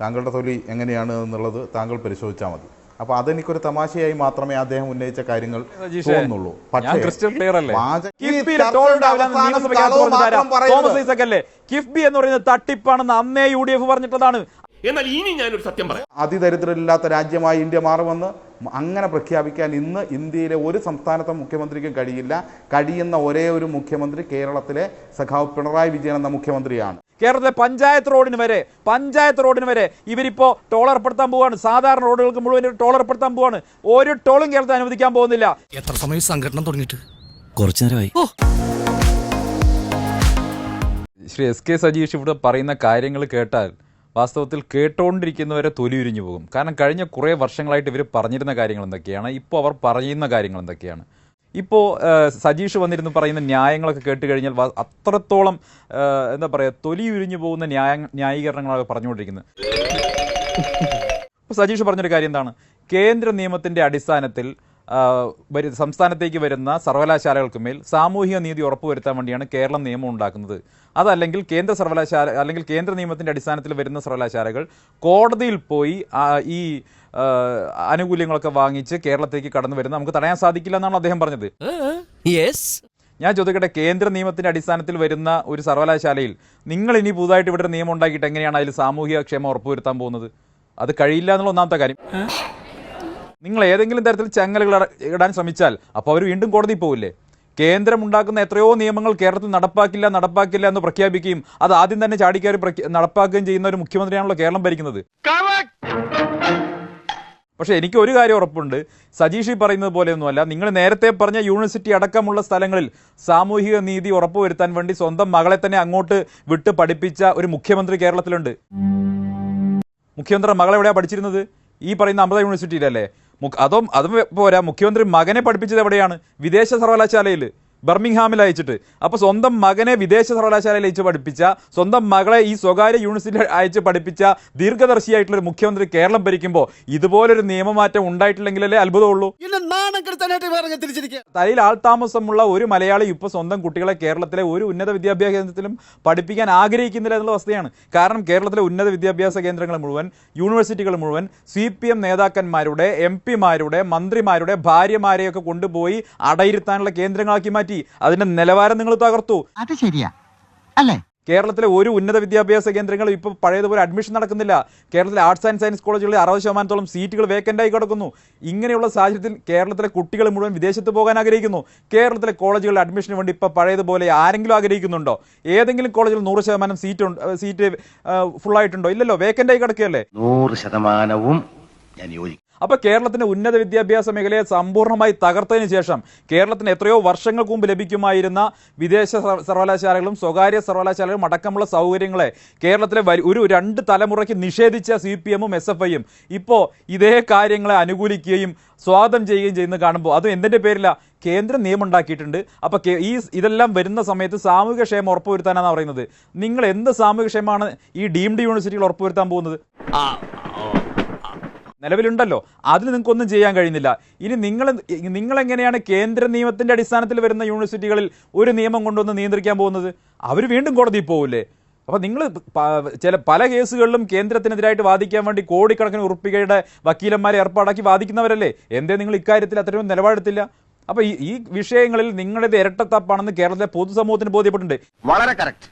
താങ്കളുടെ തൊലി എങ്ങനെയാണ് എന്നുള്ളത് താങ്കൾ പരിശോധിച്ചാൽ മതി. അപ്പൊ അതെനിക്കൊരു തമാശയായി മാത്രമേ അദ്ദേഹം ഉന്നയിച്ച കാര്യങ്ങൾ തോന്നുള്ളൂ. തോമസ് ഐസക് അല്ലേ? കിഫ്ബി എന്ന് പറയുന്നത് തട്ടിപ്പാണെന്ന് അന്നേ യു ഡി എഫ് പറഞ്ഞിട്ടതാണ്. എന്നാൽ ഇനി ഞാനൊരു സത്യം പറയാം. അതിദരിദ്രരില്ലാത്ത രാജ്യമായി ഇന്ത്യ മാറുമെന്ന് അങ്ങനെ പ്രഖ്യാപിക്കാൻ ഇന്ന് ഇന്ത്യയിലെ ഒരു സംസ്ഥാനത്തെ മുഖ്യമന്ത്രിക്കും കഴിയില്ല. കഴിയുന്ന ഒരേ ഒരു മുഖ്യമന്ത്രി കേരളത്തിലെ സഖാവ് പിണറായി വിജയൻ എന്ന മുഖ്യമന്ത്രിയാണ്. കേരളത്തിലെ പഞ്ചായത്ത് റോഡിന് വരെ പഞ്ചായത്ത് റോഡിന് വരെ ഇവരിപ്പോൾ ടോൾ ഏർപ്പെടുത്താൻ പോവാണ്. സാധാരണ റോഡുകൾക്ക് മുഴുവൻ ടോൾ ഏർപ്പെടുത്താൻ പോവാണ്. ഒരു ടോളും കേരളത്തിൽ അനുവദിക്കാൻ പോകുന്നില്ല. എത്ര സമയം സംഘടന തുടങ്ങിയിട്ട്? കുറച്ചു നേരമായി. ശ്രീ എസ് കെ സജീഷ് ഇവിടെ പറയുന്ന കാര്യങ്ങൾ കേട്ടാൽ വാസ്തവത്തിൽ കേട്ടുകൊണ്ടിരിക്കുന്നവരെ തൊലിയുരിഞ്ഞു പോകും. കാരണം കഴിഞ്ഞ കുറേ വർഷങ്ങളായിട്ട് ഇവർ പറഞ്ഞിരുന്ന കാര്യങ്ങൾ എന്തൊക്കെയാണ്? ഇപ്പോൾ അവർ പറയുന്ന കാര്യങ്ങൾ എന്തൊക്കെയാണ്? ഇപ്പോൾ സജീഷ് വന്നിരുന്നു പറയുന്ന ന്യായങ്ങളൊക്കെ കേട്ട് കഴിഞ്ഞാൽ അത്രത്തോളം എന്താ പറയുക തൊലിയുരിഞ്ഞു പോകുന്ന ന്യായ ന്യായീകരണങ്ങളാണ് പറഞ്ഞുകൊണ്ടിരിക്കുന്നത്. ഇപ്പോൾ സജീഷ് പറഞ്ഞൊരു കാര്യം എന്താണ്? കേന്ദ്ര നിയമത്തിന്റെ അടിസ്ഥാനത്തിൽ വരു- സംസ്ഥാനത്തേക്ക് വരുന്ന സർവകലാശാലകൾക്ക് മേൽ സാമൂഹിക നീതി ഉറപ്പുവരുത്താൻ വേണ്ടിയാണ് കേരളം നിയമം ഉണ്ടാക്കുന്നത്. അതല്ലെങ്കിൽ കേന്ദ്ര സർവകലാശാല അല്ലെങ്കിൽ കേന്ദ്ര നിയമത്തിന്റെ അടിസ്ഥാനത്തിൽ വരുന്ന സർവകലാശാലകൾ കോടതിയിൽ പോയി ഈ ആനുകൂല്യങ്ങളൊക്കെ വാങ്ങിച്ച് കേരളത്തേക്ക് കടന്നു വരുന്ന നമുക്ക് തടയാൻ സാധിക്കില്ല എന്നാണ് അദ്ദേഹം പറഞ്ഞത്. യെസ് ഞാൻ ചോദിക്കട്ടെ കേന്ദ്ര നിയമത്തിന്റെ അടിസ്ഥാനത്തിൽ വരുന്ന ഒരു സർവകലാശാലയിൽ നിങ്ങൾ ഇനി പുതുതായിട്ട് ഇവിടെ നിയമം ഉണ്ടാക്കിയിട്ട് എങ്ങനെയാണ് അതിൽ സാമൂഹിക ക്ഷേമം ഉറപ്പുവരുത്താൻ പോകുന്നത്? അത് കഴിയില്ല എന്നുള്ള ഒന്നാമത്തെ കാര്യം. നിങ്ങൾ ഏതെങ്കിലും തരത്തിൽ ചങ്ങലകൾ ഇടാൻ ശ്രമിച്ചാൽ അപ്പോൾ അവർ വീണ്ടും കോടതി പോവില്ലേ? കേന്ദ്രം ഉണ്ടാക്കുന്ന എത്രയോ നിയമങ്ങൾ കേരളത്തിൽ നടപ്പാക്കില്ല നടപ്പാക്കില്ല എന്ന് പ്രഖ്യാപിക്കുകയും അത് ആദ്യം തന്നെ ചാടിക്കയറി നടപ്പാക്കുകയും ചെയ്യുന്ന ഒരു മുഖ്യമന്ത്രിയാണല്ലോ കേരളം ഭരിക്കുന്നത്. പക്ഷെ എനിക്ക് ഒരു കാര്യം ഉറപ്പുണ്ട്. സജീഷ് പറയുന്നത് പോലെയൊന്നുമല്ല. നിങ്ങൾ നേരത്തെ പറഞ്ഞ യൂണിവേഴ്സിറ്റി അടക്കമുള്ള സ്ഥലങ്ങളിൽ സാമൂഹിക നീതി ഉറപ്പുവരുത്താൻ വേണ്ടി സ്വന്തം മകളെ തന്നെ അങ്ങോട്ട് വിട്ട് പഠിപ്പിച്ച ഒരു മുഖ്യമന്ത്രി കേരളത്തിലുണ്ട്. മുഖ്യമന്ത്രി മകളെവിടെയാണ് പഠിച്ചിരുന്നത്? ഈ പറയുന്ന അമൃത യൂണിവേഴ്സിറ്റിയിലല്ലേ? അതും അതും പോരാ മുഖ്യമന്ത്രി മകനെ പഠിപ്പിച്ചത് എവിടെയാണ്? വിദേശ സർവകലാശാലയിൽ ബർമിംഗ്ഹാമിൽ അയച്ചിട്ട്. അപ്പൊ സ്വന്തം മകനെ വിദേശ സർവകലാശാലയിൽ അയച്ച് പഠിപ്പിച്ച സ്വന്തം മകളെ ഈ സ്വകാര്യ യൂണിവേഴ്സിറ്റിയിൽ അയച്ച് പഠിപ്പിച്ച ദീർഘദർശിയായിട്ടുള്ള ഒരു മുഖ്യമന്ത്രി കേരളം ഭരിക്കുമ്പോൾ ഇതുപോലൊരു നിയമമാറ്റം ഉണ്ടായിട്ടില്ലെങ്കിലല്ലേ അത്ഭുതമുള്ളൂ? തലയിൽ ആൾതാമസമുള്ള ഒരു മലയാളി ഇപ്പോൾ സ്വന്തം കുട്ടികളെ കേരളത്തിലെ ഒരു ഉന്നത വിദ്യാഭ്യാസ കേന്ദ്രത്തിലും പഠിപ്പിക്കാൻ ആഗ്രഹിക്കുന്നില്ല എന്നുള്ള അവസ്ഥയാണ്. കാരണം കേരളത്തിലെ ഉന്നത വിദ്യാഭ്യാസ കേന്ദ്രങ്ങൾ മുഴുവൻ യൂണിവേഴ്സിറ്റികൾ മുഴുവൻ സി പി എം നേതാക്കന്മാരുടെ എം പിമാരുടെ മന്ത്രിമാരുടെ ഭാര്യമാരെയൊക്കെ കൊണ്ടുപോയി അടയിരുത്താനുള്ള കേന്ദ്രങ്ങളാക്കി മാറ്റി. അതിന്റെ നിലവാരം നിങ്ങൾ തകർത്തു. അത് ശരിയാ. അല്ലേ? കേരളത്തിലെ ഒരു ഉന്നത വിദ്യാഭ്യാസ കേന്ദ്രങ്ങളും ഇപ്പോൾ പഴയതുപോലെ അഡ്മിഷൻ നടക്കുന്നില്ല. കേരളത്തിലെ ആർട്സ് ആൻഡ് സയൻസ് കോളേജുകളിൽ അറുപത് ശതമാനത്തോളം സീറ്റുകൾ വേക്കന്റ് ആയി കിടക്കുന്നു. ഇങ്ങനെയുള്ള സാഹചര്യത്തിൽ കേരളത്തിലെ കുട്ടികൾ മുഴുവൻ വിദേശത്ത് പോകാൻ ആഗ്രഹിക്കുന്നു. കേരളത്തിലെ കോളേജുകളിൽ അഡ്മിഷന് വേണ്ടി ഇപ്പോൾ പഴയതുപോലെ ആരെങ്കിലും ആഗ്രഹിക്കുന്നുണ്ടോ? ഏതെങ്കിലും കോളേജിൽ നൂറ് ശതമാനം സീറ്റ് സീറ്റ് സീറ്റ് ഫുള്ളായിട്ടുണ്ടോ ഇല്ലല്ലോ വേക്കന്റ് ആയി കിടക്കുകയല്ലേ? നൂറ് ശതമാനവും ഞാൻ യോജിക്കും അപ്പൊ കേരളത്തിന്റെ ഉന്നത വിദ്യാഭ്യാസ മേഖലയെ സമ്പൂർണമായി തകർത്തതിന് ശേഷം കേരളത്തിന് എത്രയോ വർഷങ്ങൾക്ക് മുമ്പ് ലഭിക്കുമായിരുന്ന വിദേശ സർ- സർവകലാശാലകളും സ്വകാര്യ സർവകലാശാലകളും അടക്കമുള്ള സൗകര്യങ്ങളെ കേരളത്തിലെ ഒരു രണ്ട് തലമുറയ്ക്ക് നിഷേധിച്ച സി പി എമ്മും എസ് എഫ് ഐയും ഇപ്പോൾ ഇതേ കാര്യങ്ങളെ അനുകൂലിക്കുകയും സ്വാഗതം ചെയ്യുകയും ചെയ്യുന്ന കാണുമ്പോൾ അത് എന്തിന്റെ പേരില? കേന്ദ്ര നിയമം ഉണ്ടാക്കിയിട്ടുണ്ട് അപ്പൊ ഈ ഇതെല്ലാം വരുന്ന സമയത്ത് സാമൂഹിക ക്ഷേമം ഉറപ്പുവരുത്താനാണ് പറയുന്നത്. നിങ്ങൾ എന്ത് സാമൂഹിക ക്ഷേമമാണ് ഈ ഡീംഡ് യൂണിവേഴ്സിറ്റികൾ ഉറപ്പുവരുത്താൻ പോകുന്നത്? നിലവിലുണ്ടല്ലോ. അതിൽ നിങ്ങൾക്കൊന്നും ചെയ്യാൻ കഴിയുന്നില്ല. ഇനി നിങ്ങൾ എങ്ങനെയാണ് കേന്ദ്ര നിയമത്തിന്റെ അടിസ്ഥാനത്തിൽ വരുന്ന യൂണിവേഴ്സിറ്റികളിൽ ഒരു നിയമം കൊണ്ടുവന്ന് നിയന്ത്രിക്കാൻ പോകുന്നത്? അവർ വീണ്ടും കോടതിയിൽ പോകില്ലേ അപ്പോൾ നിങ്ങൾ ചില പല കേസുകളിലും കേന്ദ്രത്തിനെതിരായിട്ട് വാദിക്കാൻ വേണ്ടി കോടിക്കണക്കിന് ഉറുപ്പികയുടെ വക്കീലന്മാരെ ഏർപ്പാടാക്കി വാദിക്കുന്നവരല്ലേ? എന്തേ നിങ്ങൾ ഇക്കാര്യത്തിൽ അത്രയും നിലപാടെടുത്തില്ല? അപ്പോൾ ഈ ഈ വിഷയങ്ങളിൽ നിങ്ങളുടെ ഇരട്ടത്തപ്പാണെന്ന് കേരളത്തിലെ പൊതുസമൂഹത്തിന് ബോധ്യപ്പെട്ടിട്ടുണ്ട്. വളരെ കറക്റ്റ്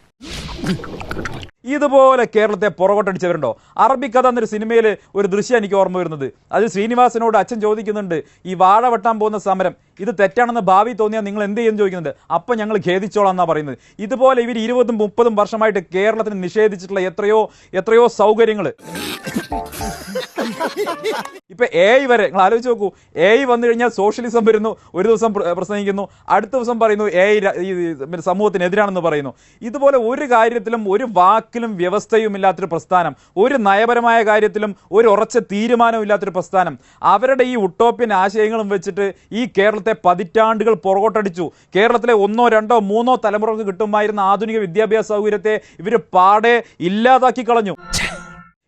ഇതുപോലെ കേരളത്തെ പുറകോട്ടടിച്ചവരുണ്ടോ? അറബിക്കഥ എന്നൊരു സിനിമയിൽ ഒരു ദൃശ്യം എനിക്ക് ഓർമ്മ വരുന്നത്. അതിൽ ശ്രീനിവാസനോട് അച്ഛൻ ചോദിക്കുന്നുണ്ട് ഈ വാഴ വെട്ടാൻ പോകുന്ന സമരം ഇത് തെറ്റാണെന്ന് ഭാവി തോന്നിയാൽ നിങ്ങൾ എന്ത് ചെയ്യുമെന്ന് ചോദിക്കുന്നുണ്ട്. അപ്പം ഞങ്ങൾ ഖേദിച്ചോളാം എന്നാണ് പറയുന്നത്. ഇതുപോലെ ഇവർ ഇരുപതും മുപ്പതും വർഷമായിട്ട് കേരളത്തിന് നിഷേധിച്ചിട്ടുള്ള എത്രയോ എത്രയോ സൗകര്യങ്ങൾ ഇപ്പൊ എ വരെ നിങ്ങൾ ആലോചിച്ച് നോക്കൂ. എ വന്നു കഴിഞ്ഞാൽ സോഷ്യലിസം വരുന്നു ഒരു ദിവസം പ്രസംഗിക്കുന്നു അടുത്ത ദിവസം പറയുന്നു എ ഐ സമൂഹത്തിനെതിരാണെന്ന് പറയുന്നു. ഇതുപോലെ ഒരു കാര്യത്തിലും ഒരു വാക്കിലും വ്യവസ്ഥയും ഇല്ലാത്തൊരു പ്രസ്ഥാനം ഒരു നയപരമായ കാര്യത്തിലും ഒരു ഉറച്ച തീരുമാനവും ഇല്ലാത്തൊരു പ്രസ്ഥാനം. അവരുടെ ഈ ഉട്ടോപ്യൻ ആശയങ്ങളും വെച്ചിട്ട് ഈ കേരളത്തെ പതിറ്റാണ്ടുകൾ പുറകോട്ടടിച്ചു. കേരളത്തിലെ ഒന്നോ രണ്ടോ മൂന്നോ തലമുറകൾ കിട്ടുമായിരുന്ന ആധുനിക വിദ്യാഭ്യാസ സൗകര്യത്തെ ഇവർ പാടെ ഇല്ലാതാക്കി കളഞ്ഞു.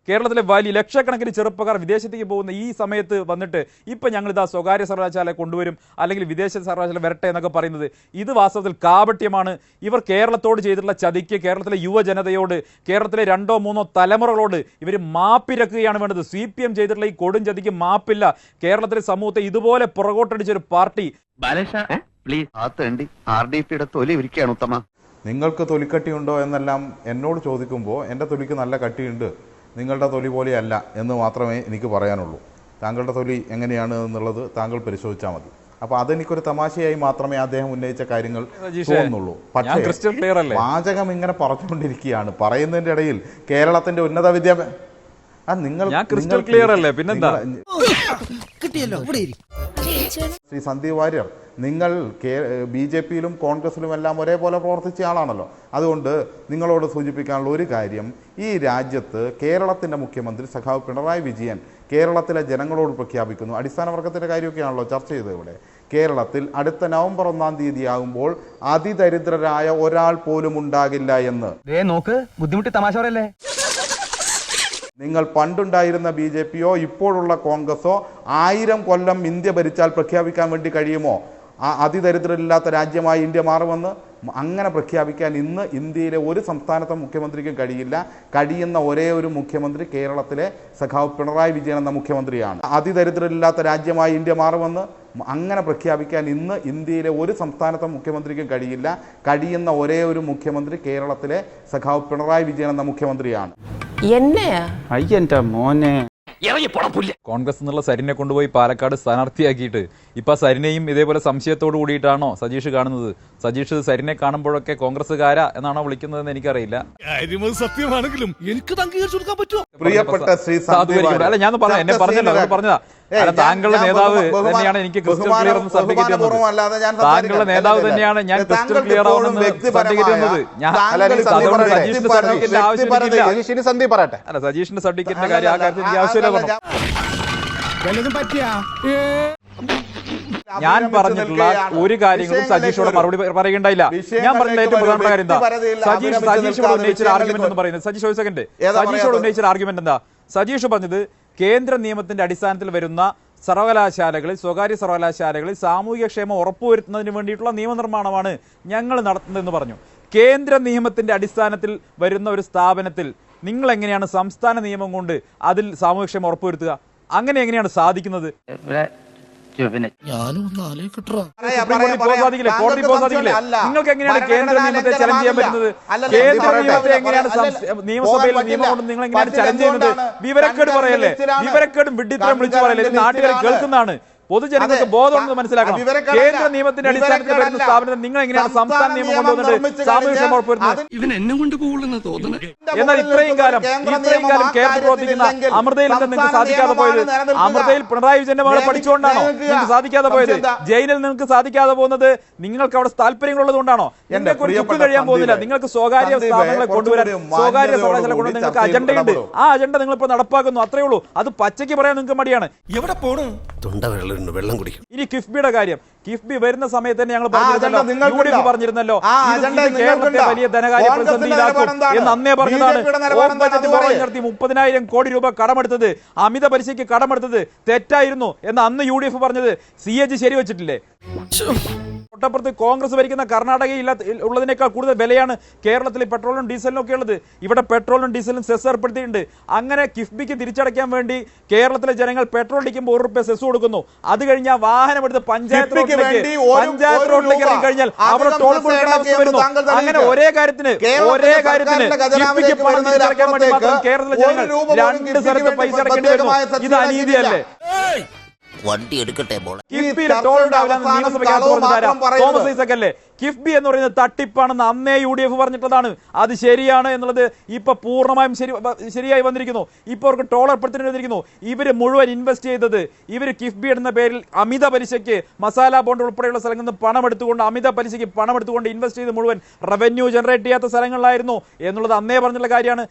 കേരളത്തിലെ വലിയ ലക്ഷക്കണക്കിന് ചെറുപ്പക്കാർ വിദേശത്തേക്ക് പോകുന്ന ഈ സമയത്ത് വന്നിട്ട് ഇപ്പം ഞങ്ങൾ ഇതാ സ്വകാര്യ സർവകലാശാല കൊണ്ടുവരും അല്ലെങ്കിൽ വിദേശ സർവകലാശാല വരട്ടെ എന്നൊക്കെ പറയുന്നത് ഇത് വാസ്തവത്തിൽ കാപട്യമാണ്. ഇവർ കേരളത്തോട് ചെയ്തിട്ടുള്ള ചതിക്ക് കേരളത്തിലെ യുവജനതയോട് കേരളത്തിലെ രണ്ടോ മൂന്നോ തലമുറകളോട് ഇവർ മാപ്പിരക്കുകയാണ് വേണ്ടത്. സി പി എം ചെയ്തിട്ടുള്ള ഈ കൊടും ചതിക്ക് മാപ്പില്ല. കേരളത്തിലെ സമൂഹത്തെ ഇതുപോലെ പുറകോട്ടടിച്ച ഒരു പാർട്ടി. നിങ്ങൾക്ക് തൊലിക്കട്ടിയുണ്ടോ എന്നെല്ലാം എന്നോട് ചോദിക്കുമ്പോൾ എന്റെ തൊലിക്ക് നല്ല കട്ടിയുണ്ട്. നിങ്ങളുടെ തൊലി പോലെയല്ല എന്ന് മാത്രമേ എനിക്ക് പറയാനുള്ളൂ താങ്കളുടെ തൊലി എങ്ങനെയാണ് എന്നുള്ളത് താങ്കൾ പരിശോധിച്ചാൽ മതി അപ്പൊ അതെനിക്കൊരു തമാശയായി മാത്രമേ അദ്ദേഹം ഉന്നയിച്ച കാര്യങ്ങൾ തോന്നുള്ളൂ ഞാൻ ക്രിസ്റ്റൽ ക്ലിയർ അല്ലേ? വാചകം ഇങ്ങനെ പറഞ്ഞുകൊണ്ടിരിക്കുകയാണ് പറയുന്നതിന്റെ ഇടയിൽ കേരളത്തിന്റെ ഉന്നത വിദ്യാഭ്യാസ ആ നിങ്ങൾ ക്രിസ്റ്റൽ ക്ലിയർ അല്ലേ? പിന്നെന്താ? കിട്ടിയല്ലോ ഇവിടെ ശ്രീ സന്ദീപ് വാര്യർ നിങ്ങൾ കേ ബി ജെ പിയിലും കോൺഗ്രസിലും എല്ലാം ഒരേപോലെ പ്രവർത്തിച്ച ആളാണല്ലോ. അതുകൊണ്ട് നിങ്ങളോട് സൂചിപ്പിക്കാനുള്ള ഒരു കാര്യം ഈ രാജ്യത്ത് കേരളത്തിന്റെ മുഖ്യമന്ത്രി സഖാവ് പിണറായി വിജയൻ കേരളത്തിലെ ജനങ്ങളോട് പ്രഖ്യാപിക്കുന്നു. അടിസ്ഥാന വർഗത്തിന്റെ കാര്യമൊക്കെയാണല്ലോ ചർച്ച ചെയ്തത് ഇവിടെ. കേരളത്തിൽ അടുത്ത നവംബർ ഒന്നാം തീയതി ആകുമ്പോൾ അതിദരിദ്രരായ ഒരാൾ പോലും ഉണ്ടാകില്ല എന്ന്. നോക്ക് ബുദ്ധിമുട്ടി തമാശ പറയല്ലേ നിങ്ങൾ പണ്ടുണ്ടായിരുന്ന ബി ജെ പിയോ ഇപ്പോഴുള്ള കോൺഗ്രസോ ആയിരം കൊല്ലം ഇന്ത്യ ഭരിച്ചാൽ പ്രഖ്യാപിക്കാൻ വേണ്ടി കഴിയുമോ? ആ അതിദരിദ്രരില്ലാത്ത രാജ്യമായി ഇന്ത്യ മാറുമെന്ന് അങ്ങനെ പ്രഖ്യാപിക്കാൻ ഇന്ന് ഇന്ത്യയിലെ ഒരു സംസ്ഥാനത്തെ മുഖ്യമന്ത്രിക്കും കഴിയില്ല. കഴിയുന്ന ഒരേ ഒരു മുഖ്യമന്ത്രി കേരളത്തിലെ സഖാവ് പിണറായി വിജയൻ എന്ന മുഖ്യമന്ത്രിയാണ്. അതിദരിദ്രരില്ലാത്ത രാജ്യമായി ഇന്ത്യ മാറുമെന്ന് അങ്ങനെ പ്രഖ്യാപിക്കാൻ ഇന്ന് ഇന്ത്യയിലെ ഒരു സംസ്ഥാനത്തെ മുഖ്യമന്ത്രിക്കും കഴിയില്ല. കഴിയുന്ന ഒരേ ഒരു മുഖ്യമന്ത്രി കേരളത്തിലെ സഖാവ് പിണറായി വിജയൻ എന്ന മുഖ്യമന്ത്രിയാണ്. മോനെ. കോൺഗ്രസ് എന്നുള്ള സരിനെ കൊണ്ടുപോയി പാലക്കാട് സ്ഥാനാർത്ഥിയാക്കിയിട്ട്. ഇപ്പൊ സരിനെയും ഇതേപോലെ സംശയത്തോട് കൂടിയിട്ടാണോ സജീഷ് കാണുന്നത്? സജീഷ് സരിനെ കാണുമ്പോഴൊക്കെ കോൺഗ്രസ്സുകാര എന്നാണോ വിളിക്കുന്നതെന്ന് എനിക്കറിയില്ല. സത്യമാണെങ്കിലും എനിക്ക് അംഗീകരിച്ചു കൊടുക്കാൻ പറ്റുമോ? പ്രിയപ്പെട്ട ശ്രീ. അല്ല ഞാൻ പറഞ്ഞ എന്നെ പറഞ്ഞല്ലോ പറഞ്ഞതാ. അല്ല താങ്കളുടെ നേതാവ് തന്നെയാണ് എനിക്ക് ക്രിസ്റ്റൽ ക്ലിയർ എന്ന് സർട്ടിഫിക്കറ്റ് തന്നത്. താങ്കളുടെ നേതാവ് തന്നെയാണ് ഞാൻ ക്രിസ്റ്റൽ ക്ലിയർ സർട്ടിഫിക്കറ്റ് തന്നത്. ഞാൻ അതുകൊണ്ട് സജീഷിന്റെ സർട്ടിഫിക്കറ്റ് ആവശ്യമില്ല അല്ല സജീഷിന്റെ സർട്ടിഫിക്കറ്റിന്റെ കാര്യം ആ കാര്യത്തിൽ എനിക്ക് ആവശ്യമില്ല പറഞ്ഞു. ഞാൻ പറഞ്ഞിട്ടുള്ള ഒരു കാര്യങ്ങളും സജീഷോട് മറുപടി പറയുകയുണ്ടായില്ല. ഞാൻ പറഞ്ഞ ഏറ്റവും പ്രധാനപ്പെട്ട കാര്യം എന്താ? സജീഷ് സജീഷോട് ഉന്നയിച്ച ആർഗ്യുമെന്റ് എന്ന് പറയുന്നത്. സജീഷ് ഒരു സെക്കൻഡ് സജീഷോട് സജീഷ് ഉന്നയിച്ച ആർഗ്യുമെന്റ് എന്താ? സജീഷ് പറഞ്ഞത് കേന്ദ്ര നിയമത്തിന്റെ അടിസ്ഥാനത്തിൽ വരുന്ന സർവകലാശാലകളിൽ സ്വകാര്യ സർവകലാശാലകളിൽ സാമൂഹിക ക്ഷേമം ഉറപ്പുവരുത്തുന്നതിന് വേണ്ടിയിട്ടുള്ള നിയമനിർമ്മാണമാണ് ഞങ്ങൾ നടത്തുന്നതെന്ന് പറഞ്ഞു. കേന്ദ്ര നിയമത്തിന്റെ അടിസ്ഥാനത്തിൽ വരുന്ന ഒരു സ്ഥാപനത്തിൽ നിങ്ങൾ എങ്ങനെയാണ് സംസ്ഥാന നിയമം കൊണ്ട് അതിൽ സാമൂഹ്യക്ഷേമം ഉറപ്പുവരുത്തുക? അങ്ങനെ എങ്ങനെയാണ് സാധിക്കുന്നത്? നിങ്ങൾക്ക് എങ്ങനെയാണ് കേന്ദ്ര നിയമത്തെ ചലഞ്ച് ചെയ്യാൻ പറ്റുന്നത്? കേന്ദ്ര നിയമത്തെ എങ്ങനെയാണ് നിയമസഭയിൽ നിയമം കൊണ്ട് നിങ്ങൾ എങ്ങനെയാണ് ചലഞ്ച് ചെയ്യുന്നത്? വിവരക്കേട് പറയല്ലേ? വിവരക്കേടും വിഡിത്തരം വിളിച്ചു പറയല്ലേ? നാട്ടുകാർ നാട്ടുകാരെ കേൾക്കുന്നതാണ്. പൊതുജനങ്ങൾക്ക് ബോധമുണ്ടെന്ന് മനസ്സിലാക്കണം. കേന്ദ്ര നിയമത്തിന്റെ അടിസ്ഥാനത്തിൽ വരുന്ന സ്ഥാപനത്തിൽ നിങ്ങൾ എങ്ങനെയാണ് സംസ്ഥാന നിയമം കൊണ്ടുവന്നിട്ട് ഉറപ്പുവരുന്നത് ഇവൻ എന്നെ കൊണ്ട് പോകുള്ളെന്ന് എന്നാൽ ഇത്രയും കാലം ഇത്രയും കാലം കേരളത്തിൽ പ്രവർത്തിക്കുന്ന അമൃതയിൽ നിന്ന് നിങ്ങൾക്ക് സാധിക്കാതെ പോയത് അമൃതയിൽ പിണറായി വിജയന്റെ മകളെ പഠിച്ചുകൊണ്ടാണോ നിങ്ങൾക്ക് സാധിക്കാതെ പോയത്? ജയിലിൽ നിങ്ങൾക്ക് സാധിക്കാതെ പോകുന്നത് നിങ്ങൾക്ക് അവിടെ താല്പര്യങ്ങളുള്ളത് കൊണ്ടാണോ? എന്നെ കുറിച്ച് ചുക്ക് കഴിയാൻ പോകുന്നില്ല. നിങ്ങൾക്ക് സ്വകാര്യ സ്ഥാപനങ്ങളെ കൊണ്ടുവരാൻ സ്വകാര്യ സർവകലാശാല കൊണ്ടുവരാൻ കൊണ്ട് നിങ്ങൾക്ക് അജണ്ടയുണ്ട്. ആ അജണ്ട നിങ്ങൾ ഇപ്പോൾ നടപ്പാക്കുന്നു. അത്രേ ഉള്ളൂ. അത് പച്ചയ്ക്ക് പറയാൻ നിങ്ങൾക്ക് മടിയാണ്. എവിടെ പോണു? തൊണ്ട വെള്ളം വെള്ളം കുടിക്കും. ഇനി കിഫ്ബിയുടെ കാര്യം. കിഫ്ബി വരുന്ന സമയത്ത് തന്നെ ഞങ്ങൾ പറഞ്ഞിരുന്നല്ലോ പറഞ്ഞിരുന്നല്ലോ കേരളത്തെ വലിയ ധനകാര്യ എന്ന് അന്നേ പറഞ്ഞതാണ്. മുപ്പതിനായിരം കോടി രൂപ കടമെടുത്തത് അമിത പലിശയ്ക്ക് കടമെടുത്തത് തെറ്റായിരുന്നു എന്ന് അന്ന് യു ഡി എഫ് പറഞ്ഞത്. സി എച്ച് ശരിവെച്ചിട്ടില്ലേ? തൊട്ടപ്പുറത്ത് കോൺഗ്രസ് ഭരിക്കുന്ന കർണാടകയിൽ ഉള്ളതിനേക്കാൾ കൂടുതൽ വിലയാണ് കേരളത്തിൽ പെട്രോളും ഡീസലിനും ഒക്കെ ഉള്ളത്. ഇവിടെ പെട്രോളും ഡീസലും സെസ് ഏർപ്പെടുത്തിയിട്ടുണ്ട്. അങ്ങനെ കിഫ്ബിക്ക് തിരിച്ചടയ്ക്കാൻ വേണ്ടി കേരളത്തിലെ ജനങ്ങൾ പെട്രോൾ അടിക്കുമ്പോൾ ഒരു റുപ്യ സെസ് കൊടുക്കുന്നു. അത് കഴിഞ്ഞാൽ വാഹനം എടുത്ത് പഞ്ചായത്ത് റോഡിലേക്ക് വേണ്ടി പഞ്ചായത്ത് റോഡിലേക്ക് ഇറങ്ങി കഴിഞ്ഞാൽ അവിടെ ടോൾ ഈടാക്കിയെന്ന് വരുന്നു. അങ്ങനെ ഒരേ കാര്യത്തിന് ഒരേ കാര്യത്തിന് ഖജനാവിലേക്ക് പണം വേണ്ടി മാത്രം കേരളത്തിലെ ജനങ്ങൾ രണ്ട് സ്ഥലത്ത് പൈസ അടക്കേണ്ടി വരുന്നു. ഇത് അനീതിയല്ലേ വണ്ടി എടുക്കട്ടെ. തോമസ് ഐസക് അല്ലേ? കിഫ്ബി എന്ന് പറയുന്നത് തട്ടിപ്പാണെന്ന് അന്നേ യു ഡി എഫ് പറഞ്ഞിട്ടതാണ്. അത് ശരിയാണ് എന്നുള്ളത് ഇപ്പൊ പൂർണമായും ശരി ശരിയായി വന്നിരിക്കുന്നു. ഇപ്പൊ അവർക്ക് ടോൾ ഏർപ്പെടുത്തേണ്ടി വന്നിരിക്കുന്നു. ഇവർ മുഴുവൻ ഇൻവെസ്റ്റ് ചെയ്തത് ഇവർ കിഫ്ബി എന്ന പേരിൽ അമിത പലിശയ്ക്ക് മസാല ബോണ്ട് ഉൾപ്പെടെയുള്ള സ്ഥലങ്ങളിൽ നിന്ന് പണം എടുത്തുകൊണ്ട് അമിത പലിശയ്ക്ക് പണം എടുത്തുകൊണ്ട് ഇൻവെസ്റ്റ് ചെയ്ത് മുഴുവൻ റവന്യൂ ജനറേറ്റ് ചെയ്യാത്ത സ്ഥലങ്ങളിലായിരുന്നു എന്നുള്ളത് അന്നേ പറഞ്ഞിട്ടുള്ള കാര്യമാണ്.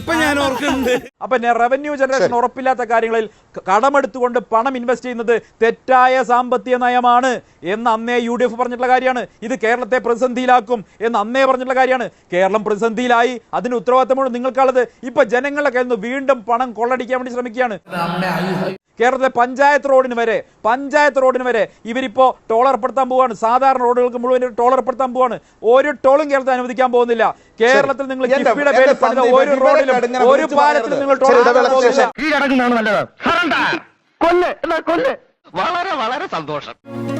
ഇപ്പൊ ഞാൻ ഓർക്കുന്നുണ്ട്. അപ്പൊ റവന്യൂ ജനറേഷൻ ഉറപ്പില്ലാത്ത കാര്യങ്ങളിൽ കടമെടുത്തുകൊണ്ട് പണം ഇൻവെസ്റ്റ് ചെയ്യുന്നത് തെറ്റായ സാമ്പത്തിക നയമാണ് എന്ന് അന്നേ യു ഡി എഫ് പറഞ്ഞിട്ടുള്ള കാര്യമാണ്. ഇത് കേരളത്തെ പ്രതിസന്ധിയിലാക്കും എന്ന് അന്നേ പറഞ്ഞിട്ടുള്ള കാര്യമാണ്. കേരളം പ്രതിസന്ധിയിലായി. അതിന് ഉത്തരവാദിത്തമാണ് നിങ്ങൾക്കുള്ളത്. ഇപ്പൊ ജനങ്ങളുടെ കയ്യിൽ നിന്ന് വീണ്ടും പണം കൊള്ളടിക്കാൻ വേണ്ടി ശ്രമിക്കുകയാണ്. കേരളത്തിലെ പഞ്ചായത്ത് റോഡിന് വരെ പഞ്ചായത്ത് റോഡിന് വരെ ഇവരിപ്പോ ടോൾ ഏർപ്പെടുത്താൻ പോവാണ്. സാധാരണ റോഡുകൾക്ക് മുഴുവൻ ടോൾ ഏർപ്പെടുത്താൻ പോവാണ്. ഒരു ടോളും കേരളത്തിൽ അനുവദിക്കാൻ പോകുന്നില്ല. കേരളത്തിൽ നിങ്ങൾ എന്റെ- കിഫ്ബിയുടെ പേരിൽ പണിത ഒരു റോഡിലും ഒരു പാലത്തിലും നിങ്ങൾ ടോൾ പോകുന്നില്ല. വളരെ വളരെ സന്തോഷം.